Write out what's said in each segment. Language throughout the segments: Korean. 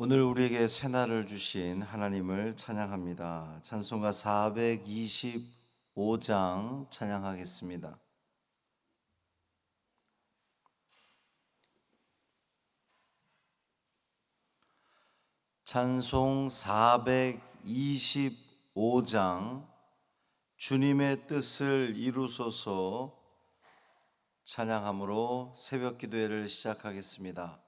오늘 우리에게 새날을 주신 하나님을 찬양합니다. 찬송가 425장 찬양하겠습니다. 찬송 425장 주님의 뜻을 이루소서 찬양함으로 새벽 기도회를 시작하겠습니다.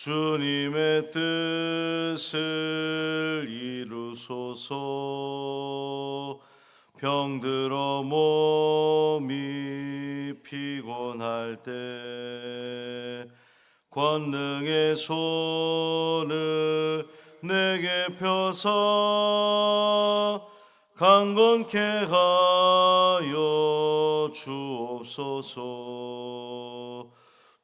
주님의 뜻을 이루소서. 병들어 몸이 피곤할 때 권능의 손을 내게 펴서 강건케 하여 주옵소서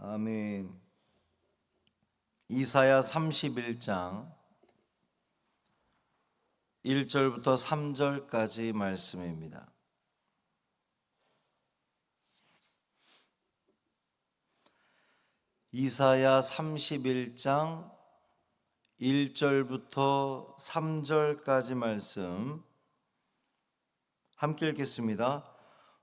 아멘. 이사야 31장 1절부터 3절까지 말씀입니다. 이사야 31장 1절부터 3절까지 말씀 함께 읽겠습니다.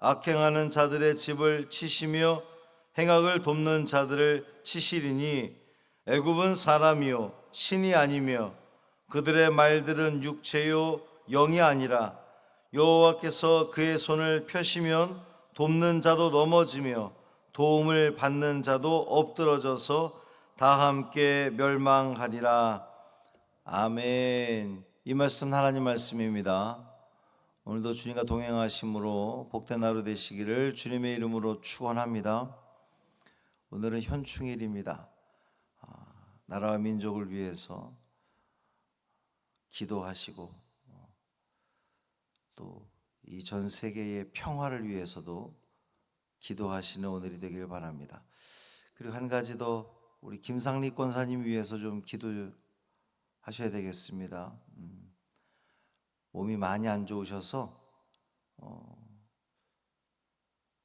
악행하는 자들의 집을 치시며 행악을 돕는 자들을 치시리니 애굽은 사람이요 신이 아니며 그들의 말들은 육체요 영이 아니라 여호와께서 그의 손을 펴시면 돕는 자도 넘어지며 도움을 받는 자도 엎드러져서 다 함께 멸망하리라. 아멘. 이 말씀 하나님 말씀입니다 오늘도 주님과 동행하심으로 복된 하루 되시기를 주님의 이름으로 축원합니다 오늘은 현충일입니다 아, 나라와 민족을 위해서 기도하시고 또 이 전 세계의 평화를 위해서도 기도하시는 오늘이 되길 바랍니다. 그리고 한 가지 더 우리 김상리 권사님 위해서 좀 기도하셔야 되겠습니다. 음, 몸이 많이 안 좋으셔서 어,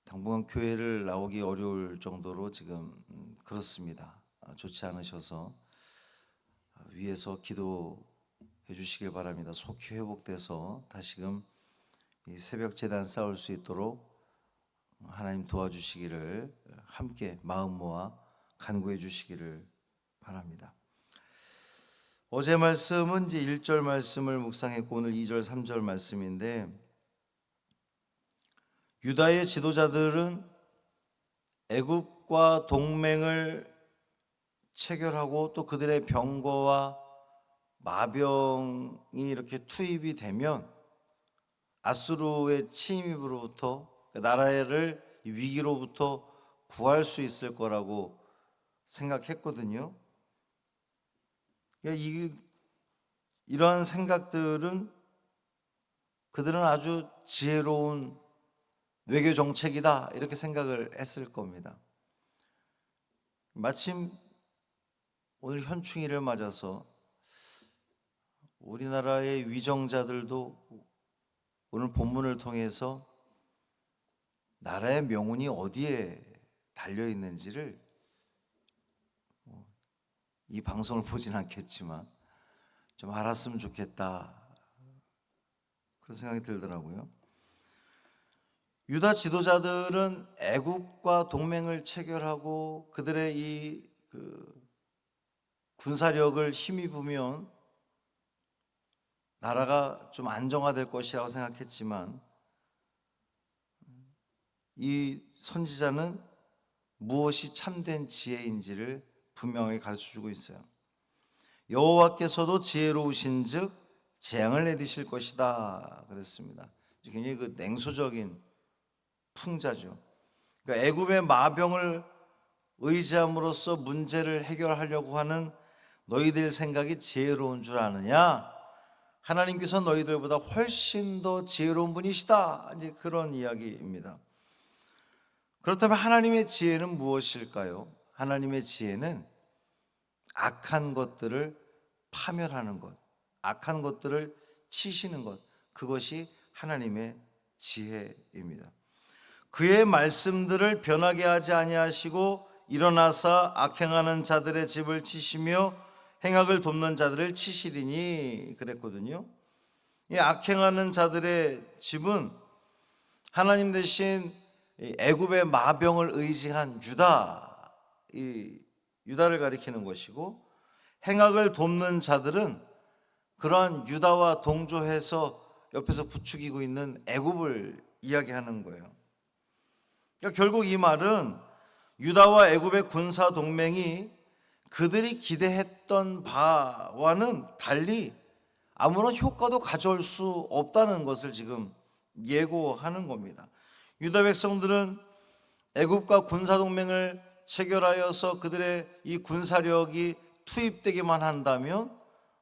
당분간 교회를 나오기 어려울 정도로 지금 음, 그렇습니다. 아, 좋지 않으셔서 아, 위에서 기도해 주시길 바랍니다. 속히 회복돼서 다시금 이 새벽 재단 싸울 수 있도록 하나님 도와주시기를 함께 마음 모아 간구해 주시기를 바랍니다. 어제 말씀은 이제 1절 말씀을 묵상했고 오늘 2절 3절 말씀인데 유다의 지도자들은 애굽과 동맹을 체결하고 또 그들의 병거와 마병이 이렇게 투입이 되면 아수르의 침입으로부터 그 나라를 위기로부터 구할 수 있을 거라고 생각했거든요. 그러니까 이, 이러한 생각들은 그들은 아주 지혜로운 외교 정책이다 이렇게 생각을 했을 겁니다. 마침 오늘 현충일을 맞아서 우리나라의 위정자들도 오늘 본문을 통해서 나라의 명운이 어디에 달려 있는지를 뭐 이 방송을 보진 않겠지만 좀 알았으면 좋겠다 그런 생각이 들더라고요. 유다 지도자들은 애국과 동맹을 체결하고 그들의 이 그 군사력을 힘입으면 나라가 좀 안정화될 것이라고 생각했지만 이 선지자는 무엇이 참된 지혜인지를 분명하게 가르쳐 주고 있어요. 여호와께서도 지혜로우신즉 재앙을 내리실 것이다 그랬습니다. 굉장히 그 냉소적인 풍자죠. 그러니까 애굽의 마병을 의지함으로써 문제를 해결하려고 하는 너희들 생각이 지혜로운 줄 아느냐? 하나님께서 너희들보다 훨씬 더 지혜로운 분이시다. 이제 그런 이야기입니다. 그렇다면 하나님의 지혜는 무엇일까요? 하나님의 지혜는 악한 것들을 파멸하는 것, 악한 것들을 치시는 것, 그것이 하나님의 지혜입니다. 그의 말씀들을 변하게 하지 아니하시고 일어나서 악행하는 자들의 집을 치시며 행악을 돕는 자들을 치시리니 그랬거든요. 이 악행하는 자들의 집은 하나님 대신 애굽의 마병을 의지한 유다 이 유다를 가리키는 것이고 행악을 돕는 자들은 그러한 유다와 동조해서 옆에서 부추기고 있는 애굽을 이야기하는 거예요. 그러니까 결국 이 말은 유다와 애굽의 군사 동맹이 그들이 기대했던 바와는 달리 아무런 효과도 가져올 수 없다는 것을 지금 예고하는 겁니다. 유다 백성들은 애굽과 군사 동맹을 체결하여서 그들의 이 군사력이 투입되기만 한다면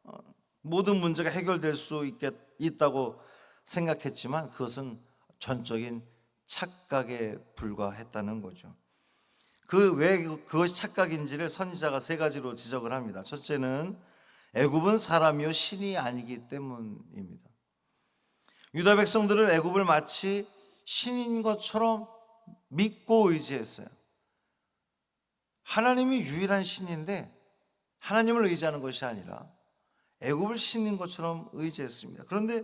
어, 모든 문제가 해결될 수 있겠, 있다고 생각했지만 그것은 전적인 착각에 불과했다는 거죠. 그 왜 그것이 착각인지를 선지자가 세 가지로 지적을 합니다. 첫째는 애굽은 사람이요 신이 아니기 때문입니다. 유다 백성들은 애굽을 마치 신인 것처럼 믿고 의지했어요. 하나님이 유일한 신인데 하나님을 의지하는 것이 아니라 애굽을 신인 것처럼 의지했습니다. 그런데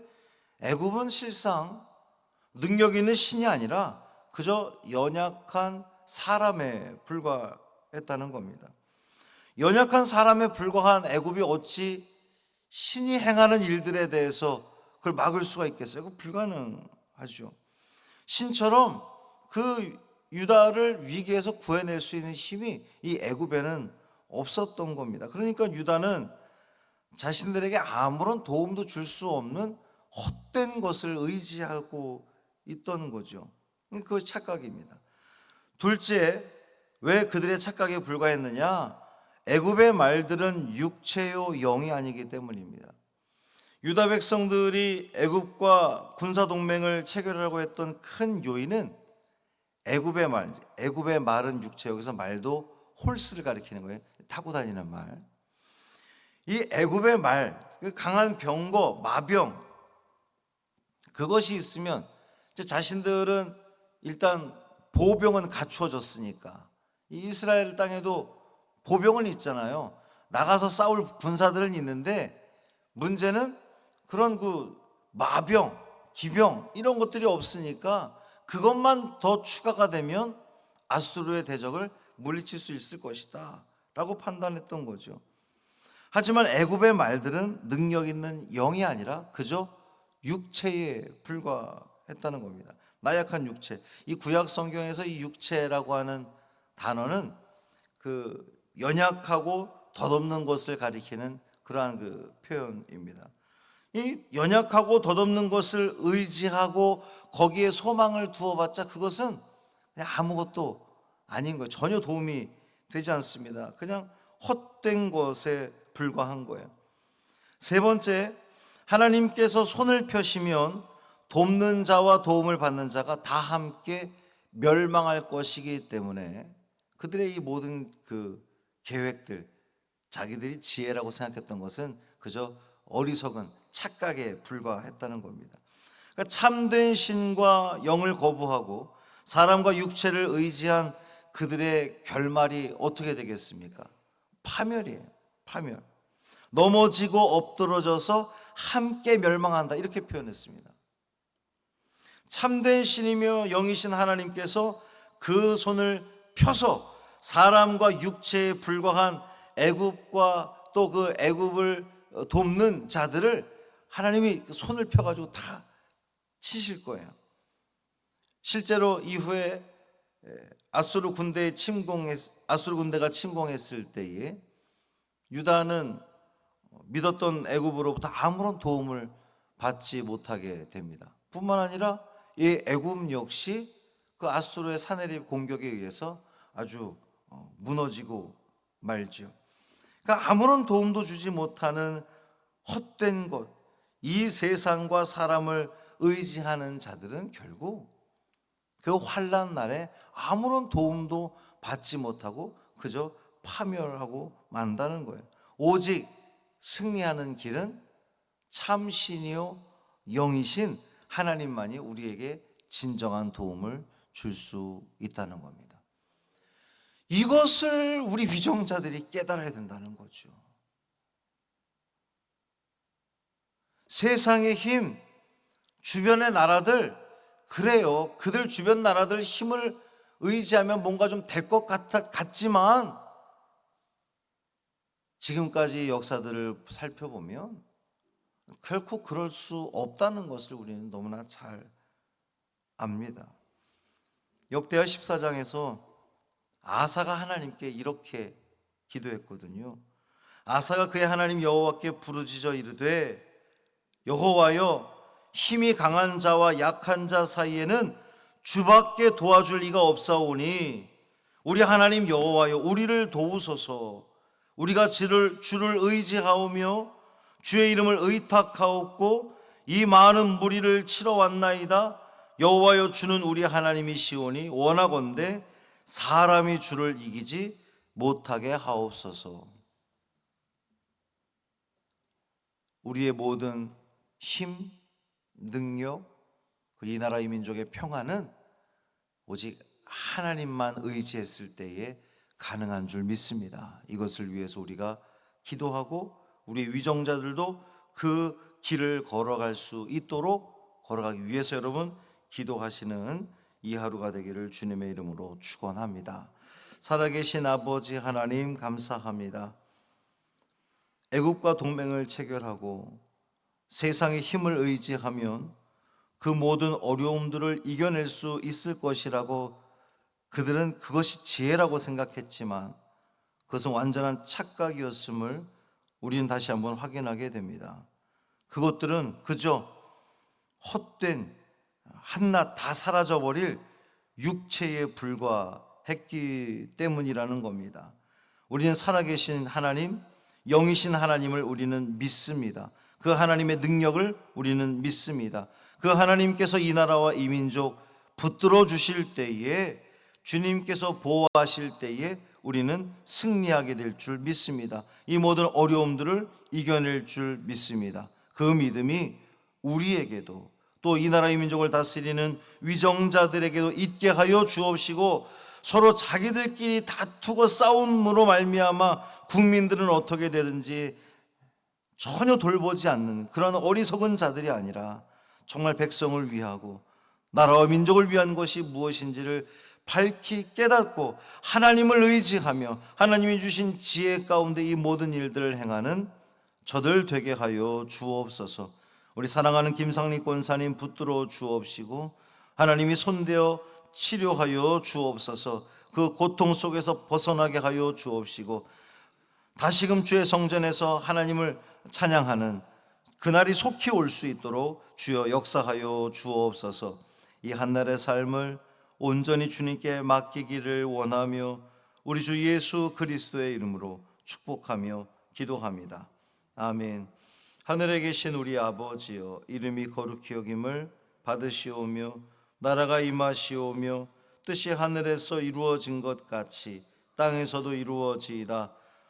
애굽은 실상 능력 있는 신이 아니라 그저 연약한 사람에 불과했다는 겁니다. 연약한 사람에 불과한 애굽이 어찌 신이 행하는 일들에 대해서 그걸 막을 수가 있겠어요? 그 불가능하죠. 신처럼 그 유다를 위기에서 구해낼 수 있는 힘이 이 애굽에는 없었던 겁니다. 그러니까 유다는 자신들에게 아무런 도움도 줄 수 없는 헛된 것을 의지하고 있던 거죠. 그것이 착각입니다. 둘째, 왜 그들의 착각에 불과했느냐? 애굽의 말들은 육체요 영이 아니기 때문입니다. 유다 백성들이 애굽과 군사 동맹을 체결하고 했던 큰 요인은 애굽의 말, 애굽의 말은 육체 여기서 말도 홀스를 가리키는 거예요. 타고 다니는 말. 이 애굽의 말, 그 강한 병거, 마병 그것이 있으면 자신들은 일단 보병은 갖추어졌으니까 이 이스라엘 땅에도 보병은 있잖아요. 나가서 싸울 군사들은 있는데 문제는 그런 그 마병, 기병 이런 것들이 없으니까 그것만 더 추가가 되면 아수르의 대적을 물리칠 수 있을 것이다. 라고 판단했던 거죠. 하지만 애굽의 말들은 능력 있는 영이 아니라 그저 육체에 불과했다는 겁니다. 나약한 육체. 이 구약 성경에서 이 육체라고 하는 단어는 그 연약하고 덧없는 것을 가리키는 그러한 그 표현입니다. 이 연약하고 덧없는 것을 의지하고 거기에 소망을 두어봤자 그것은 아무것도 아닌 거예요. 전혀 도움이 되지 않습니다. 그냥 헛된 것에 불과한 거예요. 세 번째, 하나님께서 손을 펴시면 돕는 자와 도움을 받는 자가 다 함께 멸망할 것이기 때문에 그들의 이 모든 그 계획들, 자기들이 지혜라고 생각했던 것은 그저 어리석은 착각에 불과했다는 겁니다. 그러니까 참된 신과 영을 거부하고 사람과 육체를 의지한 그들의 결말이 어떻게 되겠습니까? 파멸이에요. 파멸. 넘어지고 엎드러져서 함께 멸망한다. 이렇게 표현했습니다. 참된 신이며 영이신 하나님께서 그 손을 펴서 사람과 육체에 불과한 애굽과 또 그 애굽을 돕는 자들을 하나님이 손을 펴가지고 다 치실 거예요. 실제로 이후에 아수르 군대에 침공했 아수르 군대가 침공했을 때에 유다는 믿었던 애굽으로부터 아무런 도움을 받지 못하게 됩니다. 뿐만 아니라 이 애굽 역시 그 아수르의 사내립 공격에 의해서 아주 어, 무너지고 말지요. 그러니까 아무런 도움도 주지 못하는 헛된 것, 이 세상과 사람을 의지하는 자들은 결국 그 환란 날에 아무런 도움도 받지 못하고 그저 파멸하고 만다는 거예요. 오직 승리하는 길은 참신이요 영이신 하나님만이 우리에게 진정한 도움을 줄 수 있다는 겁니다. 이것을 우리 위정자들이 깨달아야 된다는 거죠. 세상의 힘, 주변의 나라들, 그래요. 그들 주변 나라들 힘을 의지하면 뭔가 좀 될 것 같지만 지금까지 역사들을 살펴보면 결코 그럴 수 없다는 것을 우리는 너무나 잘 압니다. 역대하 14장에서 아사가 하나님께 이렇게 기도했거든요. 아사가 그의 하나님 여호와께 부르짖어 이르되 여호와여 힘이 강한 자와 약한 자 사이에는 주밖에 도와줄 리가 없사오니 우리 하나님 여호와여 우리를 도우소서. 우리가 주를 주를 의지하오며 주의 이름을 의탁하옵고 이 많은 무리를 치러 왔나이다. 여호와여 주는 우리 하나님이시오니 원하건대 사람이 주를 이기지 못하게 하옵소서. 우리의 모든 힘, 능력, 이 나라 이 민족의 평화는 오직 하나님만 의지했을 때에 가능한 줄 믿습니다. 이것을 위해서 우리가 기도하고 우리 위정자들도 그 길을 걸어갈 수 있도록 걸어가기 위해서 여러분 기도하시는 이 하루가 되기를 주님의 이름으로 축원합니다. 살아계신 아버지 하나님 감사합니다. 애굽과 동맹을 체결하고 세상의 힘을 의지하면 그 모든 어려움들을 이겨낼 수 있을 것이라고 그들은 그것이 지혜라고 생각했지만 그것은 완전한 착각이었음을 우리는 다시 한번 확인하게 됩니다. 그것들은 그저 헛된 한낱 다 사라져버릴 육체에 불과했기 때문이라는 겁니다. 우리는 살아계신 하나님, 영이신 하나님을 우리는 믿습니다. 그 하나님의 능력을 우리는 믿습니다. 그 하나님께서 이 나라와 이 민족 붙들어 주실 때에 주님께서 보호하실 때에 우리는 승리하게 될 줄 믿습니다. 이 모든 어려움들을 이겨낼 줄 믿습니다. 그 믿음이 우리에게도 또 이 나라의 민족을 다스리는 위정자들에게도 있게 하여 주옵시고 서로 자기들끼리 다투고 싸움으로 말미암아 국민들은 어떻게 되는지 전혀 돌보지 않는 그런 어리석은 자들이 아니라 정말 백성을 위하고 나라와 민족을 위한 것이 무엇인지를 밝히 깨닫고 하나님을 의지하며 하나님이 주신 지혜 가운데 이 모든 일들을 행하는 저들 되게 하여 주옵소서. 우리 사랑하는 김상리 권사님 붙들어 주옵시고 하나님이 손대어 치료하여 주옵소서. 그 고통 속에서 벗어나게 하여 주옵시고 다시금 주의 성전에서 하나님을 찬양하는 그날이 속히 올 수 있도록 주여 역사하여 주옵소서. 이 한날의 삶을 온전히 주님께 맡기기를 원하며 우리 주 예수 그리스도의 이름으로 축복하며 기도합니다. 아멘. 하늘에 계신 우리 아버지여 이름이 거룩히 여김을 받으시오며 나라가 임하시오며 뜻이 하늘에서 이루어진 것 같이 땅에서도 이루어지이다.